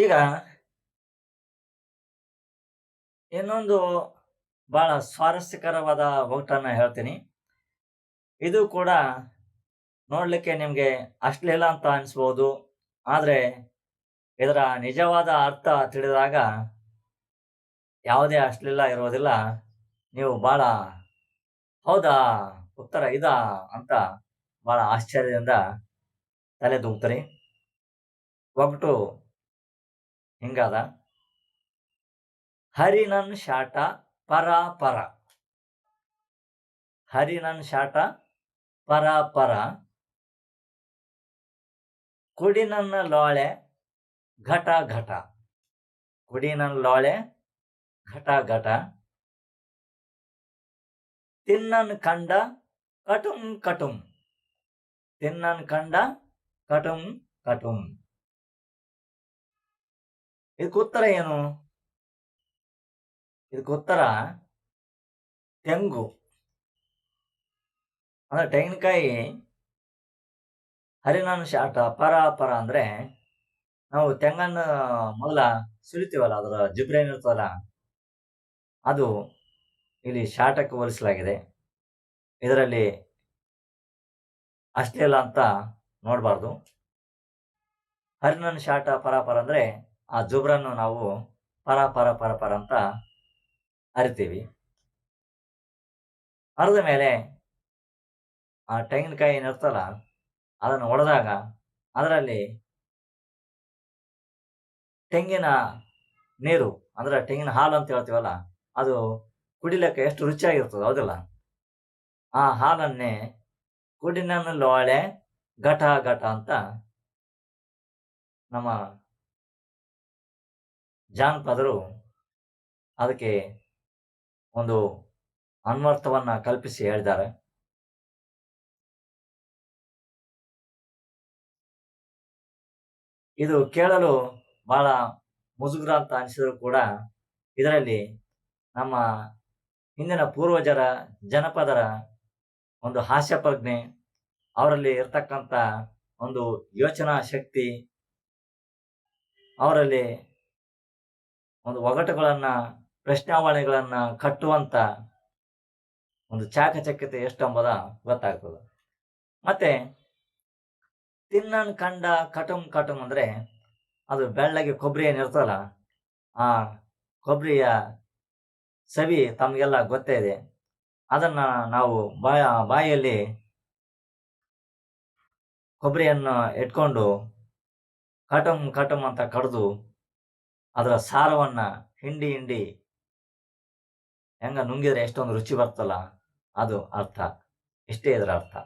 ಈಗ ಇನ್ನೊಂದು ಬಹಳ ಸ್ವಾರಸ್ಯಕರವಾದ ಒಗಟನ್ನು ಹೇಳ್ತೀನಿ. ಇದು ಕೂಡ ನೋಡಲಿಕ್ಕೆ ನಿಮಗೆ ಅಶ್ಲೀಲ ಅಂತ ಅನಿಸ್ಬೋದು. ಆದರೆ ಇದರ ನಿಜವಾದ ಅರ್ಥ ತಿಳಿದಾಗ ಯಾವುದೇ ಅಶ್ಲೀಲ ಇರೋದಿಲ್ಲ. ನೀವು ಭಾಳ ಹೌದಾ, ಉತ್ತರ ಇದಾ ಅಂತ ಬಹಳ ಆಶ್ಚರ್ಯದಿಂದ ತಲೆ ದೂಗ್ತೀರಿ ಒಗಟು ಹಿಂಗಾದ? ಹರಿನನ್ ಶಾಟ ಪರ ಪರ ಹರಿನನ್ ಶಾಟ ಪರ ಪರ ಕುಡಿ ನನ್ನ ಲೋಳೆ ಘಟ ಘಟ. ಕುಡಿನನ್ ಲೋಳೆ ಘಟ ಘಟ. ತಿನ್ನನ್ ಕಂಡ ಕಟುಂ ಕಟುಂ. ತಿನ್ನನ್ ಕಂಡ ಕಟುಂ ಕಟುಂ. ಇದಕ್ಕೆ ಉತ್ತರ ಏನು? ಇದಕ್ಕೆ ಉತ್ತರ ತೆಂಗು. ಅಂದ್ರೆ ತೆಂಗಿನಕಾಯಿ ಹರಿನಾಂಶ ಶಾಟ ಪರ ಪರ ಅಂದ್ರೆ ನಾವು ತೆಂಗನ್ನು ಮೊದಲ ಸುರಿತೀವಲ್ಲ, ಅದರ ಜಿಬ್ರೇನ್ ಇರ್ತದಲ್ಲ, ಅದು ಇಲ್ಲಿ ಶಾಟಕ್ಕೆ ಹೋಲಿಸಲಾಗಿದೆ. ಇದರಲ್ಲಿ ಅಷ್ಟೇ ಅಂತ ನೋಡಬಾರ್ದು. ಹರಿನನ್ ಶಾಟ ಪರ ಪರ ಅಂದ್ರೆ ಆ ಜುಬ್ರನ್ನು ನಾವು ಪರ ಪರ ಪರ ಪರ ಅಂತ ಅರಿತೀವಿ. ಅರದ ಮೇಲೆ ಆ ತೆಂಗಿನಕಾಯಿ ಏನಿರ್ತಲ್ಲ ಅದನ್ನು ಒಡೆದಾಗ ಅದರಲ್ಲಿ ತೆಂಗಿನ ನೀರು, ಅಂದರೆ ತೆಂಗಿನ ಹಾಲು ಅಂತ ಹೇಳ್ತೀವಲ್ಲ, ಅದು ಕುಡಿಲಿಕ್ಕೆ ಎಷ್ಟು ರುಚಿಯಾಗಿರ್ತದೆ ಹೌದಿಲ್ಲ? ಆ ಹಾಲನ್ನೇ ಕುಡಿನ ಲೋಳೆ ಘಟ ಘಟ ಅಂತ ನಮ್ಮ ಜಾನಪದರು ಅದಕ್ಕೆ ಒಂದು ಅನ್ವರ್ಥವನ್ನು ಕಲ್ಪಿಸಿ ಹೇಳಿದ್ದಾರೆ. ಇದು ಕೇಳಲು ಬಹಳ ಮುಜುಗ್ರ ಅಂತ ಅನಿಸಿದ್ರು ಕೂಡ ಇದರಲ್ಲಿ ನಮ್ಮ ಹಿಂದಿನ ಪೂರ್ವಜರ ಜನಪದರ ಒಂದು ಹಾಸ್ಯ ಪ್ರಜ್ಞೆ, ಅವರಲ್ಲಿ ಇರ್ತಕ್ಕಂಥ ಒಂದು ಯೋಚನಾ ಶಕ್ತಿ, ಅವರಲ್ಲಿ ಒಂದು ಒಗಟುಗಳನ್ನ, ಪ್ರಶ್ನಾವಳಿಗಳನ್ನ ಕಟ್ಟುವಂತ ಒಂದು ಚಾಕಚಕ್ಯತೆ ಎಷ್ಟು ಎಂಬುದ ಗೊತ್ತಾಗ್ತದೆ. ಮತ್ತೆ ತಿನ್ನನ್, ಕಂಡ, ಕಟುಂ ಕಟುಂ ಅಂದ್ರೆ ಅದು ಬೆಳ್ಳಗೆ ಕೊಬ್ಬರಿ ಏನಿರ್ತಲ್ಲ ಆ ಕೊಬ್ಬರಿಯ ಸವಿ ತಮಗೆಲ್ಲ ಗೊತ್ತೇ ಇದೆ. ಅದನ್ನ ನಾವು ಬಾಯ, ಬಾಯಲ್ಲಿ ಕೊಬ್ಬರಿಯನ್ನು ಇಟ್ಕೊಂಡು ಕಟಮ್ ಕಟಮ್ ಅಂತ ಕಡ್ದು ಅದರ ಸಾರವನ್ನ ಹಿಂಡಿ ಹಿಂಡಿ ಹೆಂಗ ನುಂಗಿದ್ರೆ ಎಷ್ಟೊಂದು ರುಚಿ ಬರ್ತಲ್ಲ ಅದು ಅರ್ಥ. ಇಷ್ಟೇ ಇದರ ಅರ್ಥ.